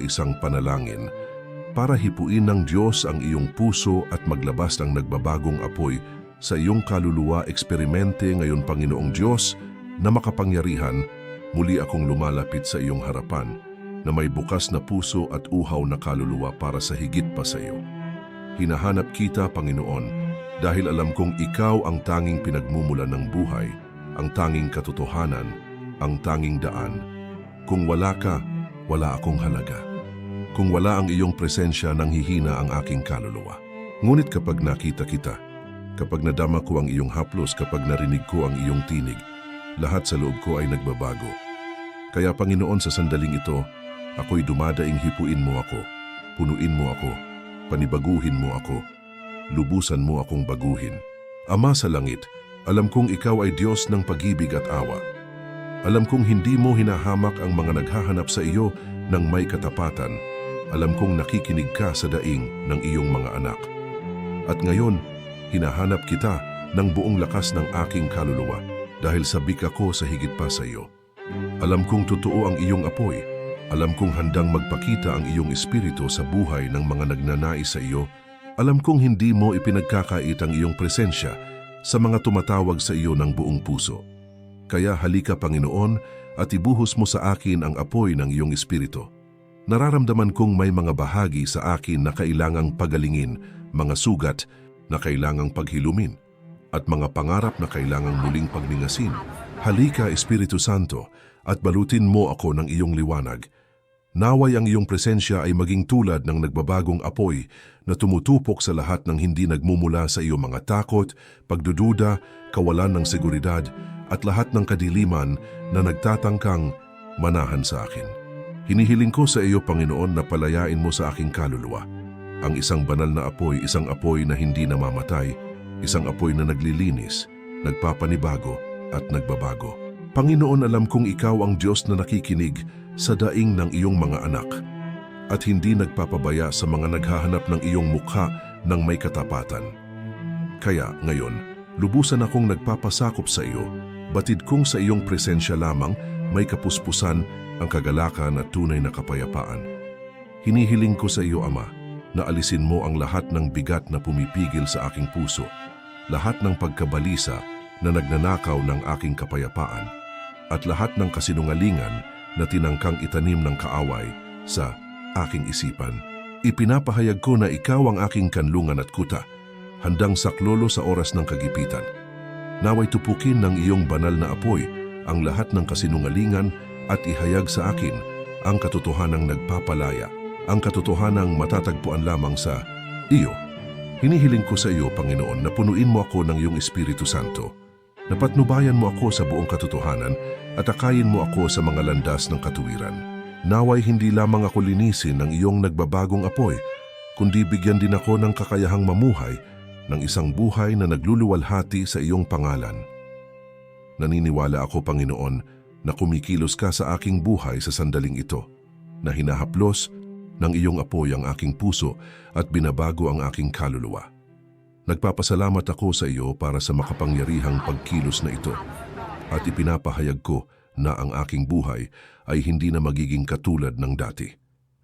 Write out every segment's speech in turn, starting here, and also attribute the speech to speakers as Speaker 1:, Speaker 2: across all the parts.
Speaker 1: isang panalangin para hipuin ng Diyos ang iyong puso at maglabas ng nagbabagong apoy sa iyong kaluluwa eksperimente ngayon Panginoong Diyos na makapangyarihan, muli akong lumalapit sa iyong harapan na may bukas na puso at uhaw na kaluluwa para sa higit pa sa iyo. Hinahanap kita, Panginoon, dahil alam kong ikaw ang tanging pinagmumula ng buhay, ang tanging katotohanan, ang tanging daan. Kung wala ka, wala akong halaga. Kung wala ang iyong presensya, nanghihina ang aking kaluluwa. Ngunit kapag nakita kita, kapag nadama ko ang iyong haplos, kapag narinig ko ang iyong tinig, lahat sa loob ko ay nagbabago. Kaya Panginoon sa sandaling ito, ako'y dumadaing hipuin mo ako, punuin mo ako, panibaguhin mo ako, lubusan mo akong baguhin. Ama sa langit, alam kong ikaw ay Diyos ng pag-ibig at awa. Alam kong hindi mo hinahamak ang mga naghahanap sa iyo ng may katapatan. Alam kong nakikinig ka sa daing ng iyong mga anak. At ngayon, hinahanap kita ng buong lakas ng aking kaluluwa dahil sabik ako sa higit pa sa iyo. Alam kong totoo ang iyong apoy. Alam kong handang magpakita ang iyong espiritu sa buhay ng mga nagnanais sa iyo. Alam kong hindi mo ipinagkakait ang iyong presensya sa mga tumatawag sa iyo ng buong puso. Kaya halika Panginoon at ibuhos mo sa akin ang apoy ng iyong espiritu. Nararamdaman kong may mga bahagi sa akin na kailangang pagalingin, mga sugat na kailangang paghilumin, at mga pangarap na kailangang muling pagningasin. Halika Espiritu Santo at balutin mo ako ng iyong liwanag. Naway ang iyong presensya ay maging tulad ng nagbabagong apoy na tumutupok sa lahat ng hindi nagmumula sa iyong mga takot, pagdududa, kawalan ng seguridad, at lahat ng kadiliman na nagtatangkang manahan sa akin. Hinihiling ko sa iyo, Panginoon, na palayain mo sa aking kaluluwa. Ang isang banal na apoy, isang apoy na hindi namamatay, isang apoy na naglilinis, nagpapanibago at nagbabago. Panginoon, alam kong ikaw ang Diyos na nakikinig sa daing ng iyong mga anak at hindi nagpapabaya sa mga naghahanap ng iyong mukha ng may katapatan. Kaya ngayon, lubusan akong nagpapasakop sa iyo, batid kong sa iyong presensya lamang may kapuspusan ang kagalakan at tunay na kapayapaan. Hinihiling ko sa iyo, Ama, na alisin mo ang lahat ng bigat na pumipigil sa aking puso, lahat ng pagkabalisa na nagnanakaw ng aking kapayapaan, at lahat ng kasinungalingan na tinangkang itanim ng kaaway sa aking isipan. Ipinapahayag ko na ikaw ang aking kanlungan at kuta, handang saklolo sa oras ng kagipitan. Naway tupukin ng iyong banal na apoy ang lahat ng kasinungalingan at ihayag sa akin ang katotohanang nagpapalaya, ang katotohanang matatagpuan lamang sa iyo. Hinihiling ko sa iyo, Panginoon, na punuin mo ako ng iyong Espiritu Santo. Napatnubayan mo ako sa buong katotohanan at akayin mo ako sa mga landas ng katuwiran. Naway hindi lamang ako linisin ng iyong nagbabagong apoy, kundi bigyan din ako ng kakayahang mamuhay ng isang buhay na nagluluwalhati sa iyong pangalan. Naniniwala ako, Panginoon, na kumikilos ka sa aking buhay sa sandaling ito, na hinahaplos ng iyong apoy ang aking puso at binabago ang aking kaluluwa. Nagpapasalamat ako sa iyo para sa makapangyarihang pagkilos na ito at ipinapahayag ko na ang aking buhay ay hindi na magiging katulad ng dati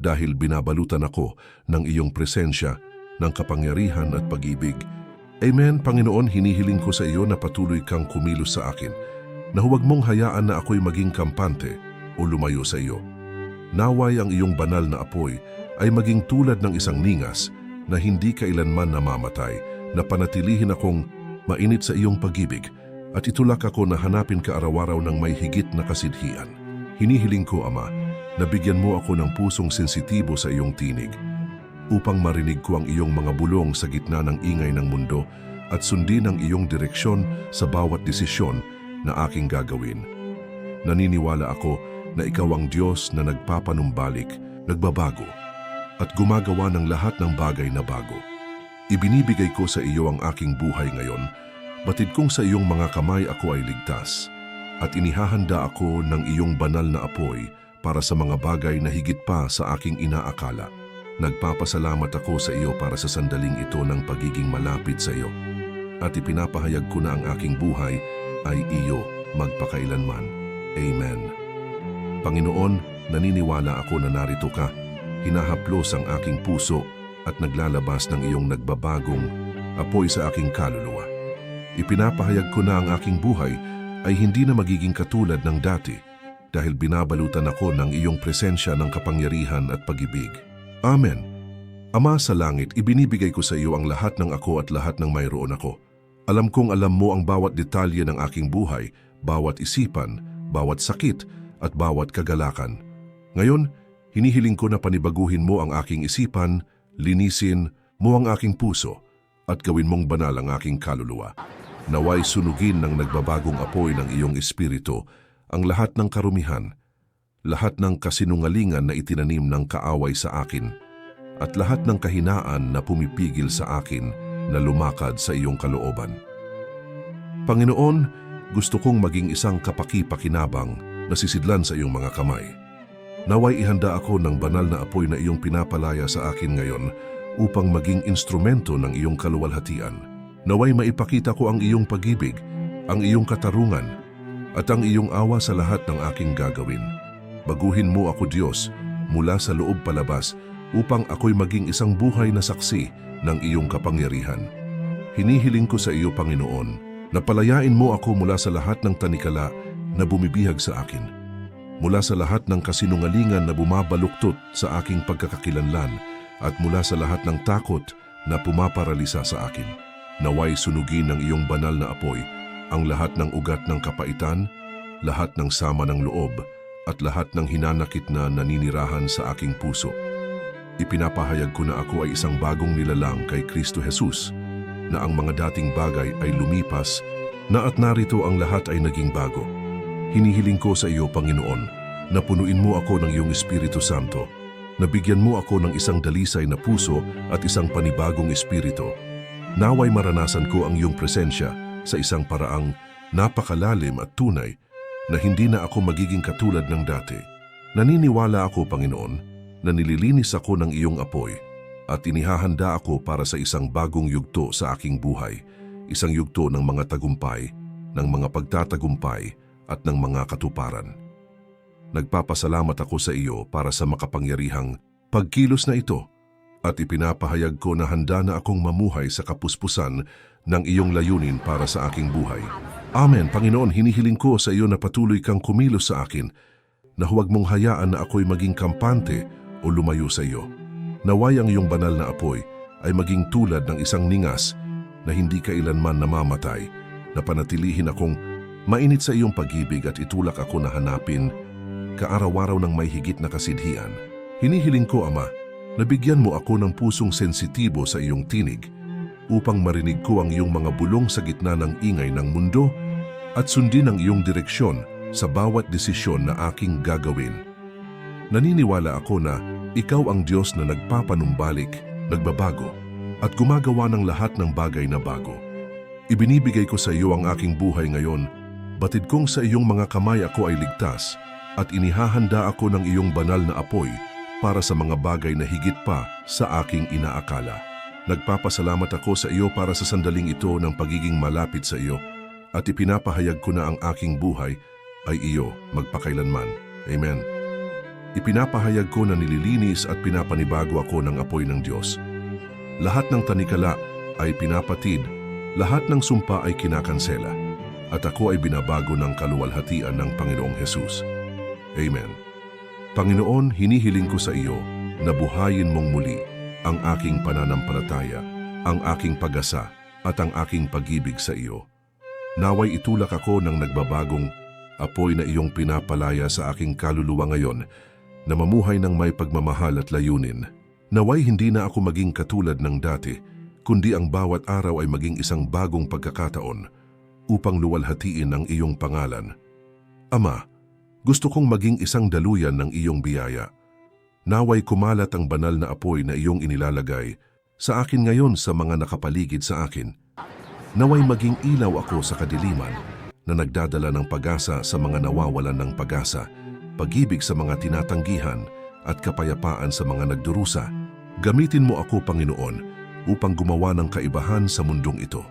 Speaker 1: dahil binabalutan ako ng iyong presensya, ng kapangyarihan at pag-ibig. Amen, Panginoon, hinihiling ko sa iyo na patuloy kang kumilos sa akin na huwag mong hayaan na ako'y maging kampante o lumayo sa iyo. Naway ang iyong banal na apoy ay maging tulad ng isang ningas na hindi kailanman namamatay, na panatilihin akong mainit sa iyong pag-ibig at itulak ako na hanapin ka araw-araw ng may higit na kasidhian. Hinihiling ko, Ama, na bigyan mo ako ng pusong sensitibo sa iyong tinig upang marinig ko ang iyong mga bulong sa gitna ng ingay ng mundo at sundin ang iyong direksyon sa bawat desisyon na aking gagawin. Naniniwala ako na ikaw ang Diyos na nagpapanumbalik, nagbabago, at gumagawa ng lahat ng bagay na bago. Ibinibigay ko sa iyo ang aking buhay ngayon, batid kong sa iyong mga kamay ako ay ligtas, at inihahanda ako ng iyong banal na apoy para sa mga bagay na higit pa sa aking inaakala. Nagpapasalamat ako sa iyo para sa sandaling ito ng pagiging malapit sa iyo. At ipinapahayag ko na ang aking buhay ay iyo magpakailanman. Amen. Panginoon, naniniwala ako na narito ka hinahaplos ang aking puso at naglalabas ng iyong nagbabagong apoy sa aking kaluluwa. Ipinapahayag ko na ang aking buhay ay hindi na magiging katulad ng dati dahil binabalutan ako ng iyong presensya ng kapangyarihan at pag-ibig. Amen. Ama sa langit, ibinibigay ko sa iyo ang lahat ng ako at lahat ng mayroon ako. Alam kong alam mo ang bawat detalye ng aking buhay, bawat isipan, bawat sakit, at bawat kagalakan. Ngayon, hinihiling ko na panibaguhin mo ang aking isipan, linisin mo ang aking puso, at gawin mong banal ang aking kaluluwa. Naway sunugin ng nagbabagong apoy ng iyong espiritu ang lahat ng karumihan, lahat ng kasinungalingan na itinanim ng kaaway sa akin, at lahat ng kahinaan na pumipigil sa akin na lumakad sa iyong kalooban. Panginoon, gusto kong maging isang kapaki-pakinabang na sisidlan sa iyong mga kamay. Naway ihanda ako ng banal na apoy na iyong pinapalaya sa akin ngayon upang maging instrumento ng iyong kaluwalhatian. Naway maipakita ko ang iyong pag-ibig, ang iyong katarungan, at ang iyong awa sa lahat ng aking gagawin. Baguhin mo ako Diyos mula sa loob palabas upang ako'y maging isang buhay na saksi ng iyong kapangyarihan. Hinihiling ko sa iyo, Panginoon, na palayain mo ako mula sa lahat ng tanikala na bumibihag sa akin, mula sa lahat ng kasinungalingan na bumabaluktot sa aking pagkakakilanlan at mula sa lahat ng takot na pumaparalisa sa akin. Naway sunugin ng iyong banal na apoy ang lahat ng ugat ng kapaitan, lahat ng sama ng loob, at lahat ng hinanakit na naninirahan sa aking puso. Ipinapahayag ko na ako ay isang bagong nilalang kay Kristo Jesus, na ang mga dating bagay ay lumipas, na at narito ang lahat ay naging bago. Hinihiling ko sa iyo, Panginoon, na punuin mo ako ng iyong Espiritu Santo, na bigyan mo ako ng isang dalisay na puso at isang panibagong espiritu. Naway maranasan ko ang iyong presensya sa isang paraang napakalalim at tunay na hindi na ako magiging katulad ng dati. Naniniwala ako, Panginoon, na nililinis ako ng iyong apoy at inihahanda ako para sa isang bagong yugto sa aking buhay, isang yugto ng mga tagumpay, ng mga pagtatagumpay at ng mga katuparan. Nagpapasalamat ako sa iyo para sa makapangyarihang pagkilos na ito at ipinapahayag ko na handa na akong mamuhay sa kapuspusan ng iyong layunin para sa aking buhay. Amen, Panginoon, hinihiling ko sa iyo na patuloy kang kumilos sa akin, na huwag mong hayaan na ako'y maging kampante o lumayo sa iyo. Naway ang iyong banal na apoy ay maging tulad ng isang ningas na hindi kailanman namamatay, na panatilihin akong mainit sa iyong pag-ibig at itulak ako na hanapin kaaraw-araw ng may higit na kasidhian. Hinihiling ko, Ama, na bigyan mo ako ng pusong sensitibo sa iyong tinig upang marinig ko ang iyong mga bulong sa gitna ng ingay ng mundo at sundin ang iyong direksyon sa bawat desisyon na aking gagawin. Naniniwala ako na ikaw ang Diyos na nagpapanumbalik, nagbabago, at gumagawa ng lahat ng bagay na bago. Ibinibigay ko sa iyo ang aking buhay ngayon, batid kong sa iyong mga kamay ako ay ligtas, at inihahanda ako ng iyong banal na apoy para sa mga bagay na higit pa sa aking inaakala. Nagpapasalamat ako sa iyo para sa sandaling ito ng pagiging malapit sa iyo at ipinapahayag ko na ang aking buhay ay iyo magpakailanman. Amen. Ipinapahayag ko na nililinis at pinapanibago ako ng apoy ng Diyos. Lahat ng tanikala ay pinapatid, lahat ng sumpa ay kinakansela, at ako ay binabago ng kaluwalhatian ng Panginoong Hesus. Amen. Panginoon, hinihiling ko sa iyo na buhayin mong muli ang aking pananampalataya, ang aking pag-asa at ang aking pag-ibig sa iyo. Naway itulak ako ng nagbabagong apoy na iyong pinapalaya sa aking kaluluwa ngayon na mamuhay ng may pagmamahal at layunin. Naway hindi na ako maging katulad ng dati, kundi ang bawat araw ay maging isang bagong pagkakataon upang luwalhatiin ang iyong pangalan. Ama, gusto kong maging isang daluyan ng iyong biyaya. Naway kumalat ang banal na apoy na iyong inilalagay sa akin ngayon sa mga nakapaligid sa akin. Naway maging ilaw ako sa kadiliman na nagdadala ng pag-asa sa mga nawawalan ng pag-asa, pag-ibig sa mga tinatanggihan at kapayapaan sa mga nagdurusa. Gamitin mo ako, Panginoon, upang gumawa ng kaibahan sa mundong ito.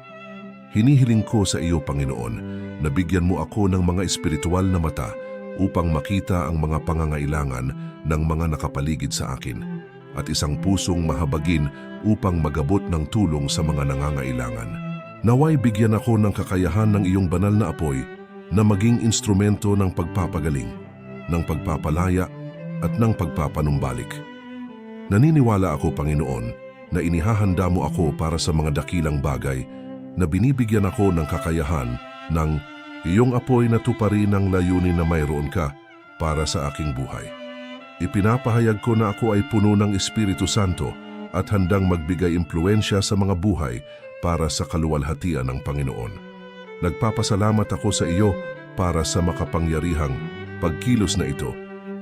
Speaker 1: Hinihiling ko sa iyo, Panginoon, na bigyan mo ako ng mga espiritual na mata upang makita ang mga pangangailangan ng mga nakapaligid sa akin. at isang pusong mahabagin upang magabot ng tulong sa mga nangangailangan. Naway bigyan ako ng kakayahan ng iyong banal na apoy na maging instrumento ng pagpapagaling, ng pagpapalaya at ng pagpapanumbalik. Naniniwala ako, Panginoon, na inihahanda mo ako para sa mga dakilang bagay na binibigyan ako ng kakayahan ng iyong apoy na tuparin ang layunin na mayroon ka para sa aking buhay. Ipinapahayag ko na ako ay puno ng Espiritu Santo at handang magbigay impluensya sa mga buhay para sa kaluwalhatian ng Panginoon. Nagpapasalamat ako sa iyo para sa makapangyarihang pagkilos na ito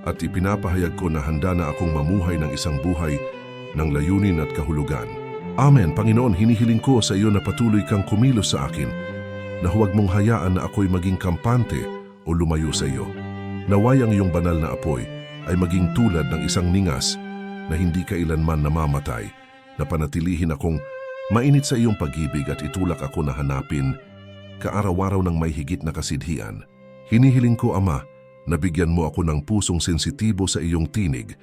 Speaker 1: at ipinapahayag ko na handa na akong mamuhay ng isang buhay ng layunin at kahulugan. Amen, Panginoon, hinihiling ko sa iyo na patuloy kang kumilos sa akin, na huwag mong hayaan na ako'y maging kampante o lumayo sa iyo. Naway ang iyong banal na apoy ay maging tulad ng isang ningas na hindi kailanman namamatay, na panatilihin akong mainit sa iyong pag-ibig at itulak ako na hanapin kaaraw-araw ng may higit na kasidhian. Hinihiling ko, Ama, na bigyan mo ako ng pusong sensitibo sa iyong tinig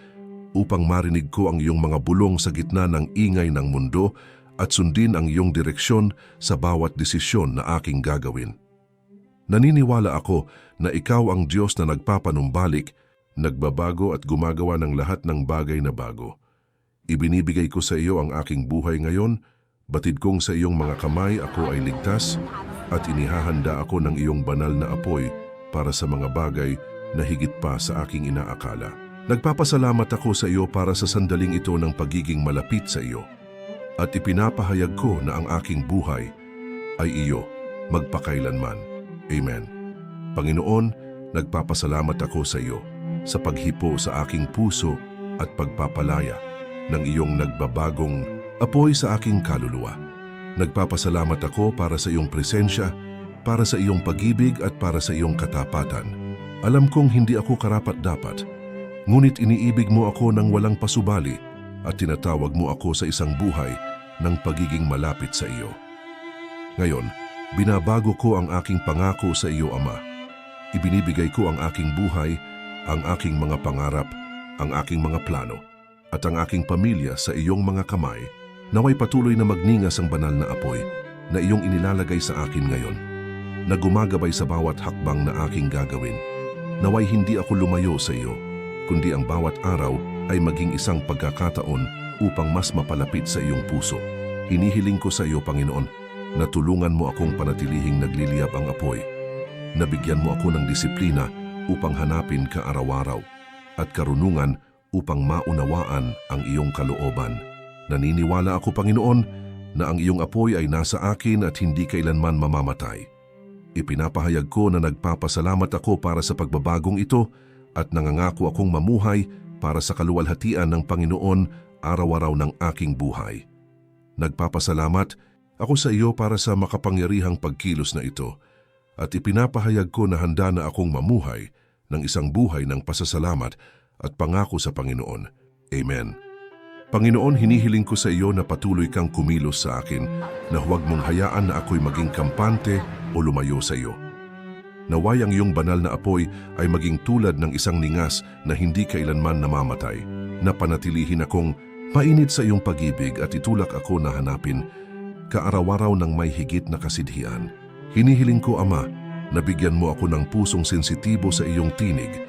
Speaker 1: upang marinig ko ang iyong mga bulong sa gitna ng ingay ng mundo at sundin ang iyong direksyon sa bawat desisyon na aking gagawin. Naniniwala ako na ikaw ang Diyos na nagpapanumbalik, nagbabago at gumagawa ng lahat ng bagay na bago. Ibinibigay ko sa iyo ang aking buhay ngayon, batid kong sa iyong mga kamay ako ay ligtas at inihahanda ako ng iyong banal na apoy para sa mga bagay na higit pa sa aking inaakala. Nagpapasalamat ako sa iyo para sa sandaling ito ng pagiging malapit sa iyo. At ipinapahayag ko na ang aking buhay ay iyo magpakailanman. Amen. Panginoon, nagpapasalamat ako sa iyo sa paghipo sa aking puso at pagpapalaya ng iyong nagbabagong apoy sa aking kaluluwa. Nagpapasalamat ako para sa iyong presensya, para sa iyong pag-ibig at para sa iyong katapatan. Alam kong hindi ako karapat-dapat, ngunit iniibig mo ako ng walang pasubali at tinatawag mo ako sa isang buhay ng pagiging malapit sa iyo. Ngayon, binabago ko ang aking pangako sa iyo, Ama. Ibinibigay ko ang aking buhay, ang aking mga pangarap, ang aking mga plano, at ang aking pamilya sa iyong mga kamay, naway patuloy na magningas ang banal na apoy na iyong inilalagay sa akin ngayon, na gumagabay sa bawat hakbang na aking gagawin. Naway hindi ako lumayo sa iyo, kundi ang bawat araw ay maging isang pagkakataon upang mas mapalapit sa iyong puso. Hinihiling ko sa iyo, Panginoon, na tulungan mo akong panatilihing nagliliyab ang apoy. Nabigyan mo ako ng disiplina upang hanapin ka araw-araw at karunungan upang maunawaan ang iyong kalooban. Naniniwala ako, Panginoon, na ang iyong apoy ay nasa akin at hindi kailanman mamamatay. Ipinapahayag ko na nagpapasalamat ako para sa pagbabagong ito at nangangako akong mamuhay para sa kaluwalhatian ng Panginoon araw-araw ng aking buhay. Nagpapasalamat ako sa iyo para sa makapangyarihang pagkilos na ito at ipinapahayag ko na handa na akong mamuhay ng isang buhay ng pasasalamat at pangako sa Panginoon. Amen. Panginoon, hinihiling ko sa iyo na patuloy kang kumilos sa akin na huwag mong hayaan na ako'y maging kampante o lumayo sa iyo. Naway ang iyong banal na apoy ay maging tulad ng isang ningas na hindi kailanman namamatay, na panatilihin akong mainit sa iyong pag-ibig at itulak ako na hanapin kaaraw-araw ng may higit na kasidhian. Hinihiling ko, Ama, na bigyan mo ako ng pusong sensitibo sa iyong tinig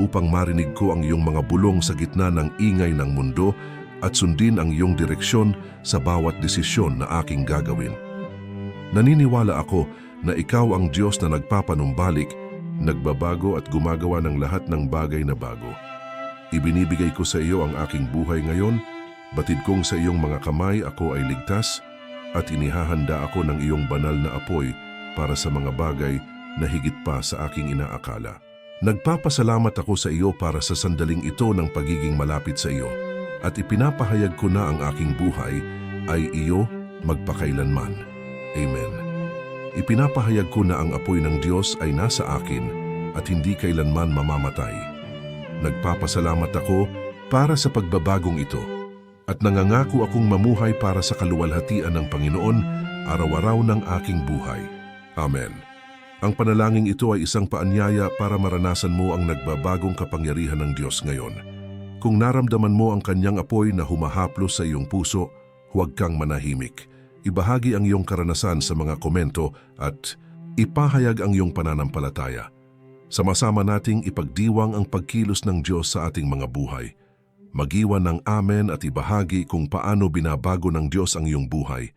Speaker 1: upang marinig ko ang iyong mga bulong sa gitna ng ingay ng mundo at sundin ang iyong direksyon sa bawat desisyon na aking gagawin. Naniniwala ako na ikaw ang Diyos na nagpapanumbalik, nagbabago at gumagawa ng lahat ng bagay na bago. Ibinibigay ko sa iyo ang aking buhay ngayon, batid kong sa iyong mga kamay ako ay ligtas, at inihahanda ako ng iyong banal na apoy para sa mga bagay na higit pa sa aking inaakala. Nagpapasalamat ako sa iyo para sa sandaling ito ng pagiging malapit sa iyo at ipinapahayag ko na ang aking buhay ay iyo magpakailanman. Amen. Ipinapahayag ko na ang apoy ng Diyos ay nasa akin at hindi kailanman mamamatay. Nagpapasalamat ako para sa pagbabagong ito at nangangako akong mamuhay para sa kaluwalhatian ng Panginoon araw-araw ng aking buhay. Amen. Ang panalangin ito ay isang paanyaya para maranasan mo ang nagbabagong kapangyarihan ng Diyos ngayon. Kung naramdaman mo ang kanyang apoy na humahaplos sa iyong puso, huwag kang manahimik. Ibahagi ang iyong karanasan sa mga komento at ipahayag ang iyong pananampalataya. Sama-sama nating ipagdiwang ang pagkilos ng Diyos sa ating mga buhay. Magiwan ng amen at ibahagi kung paano binabago ng Diyos ang iyong buhay.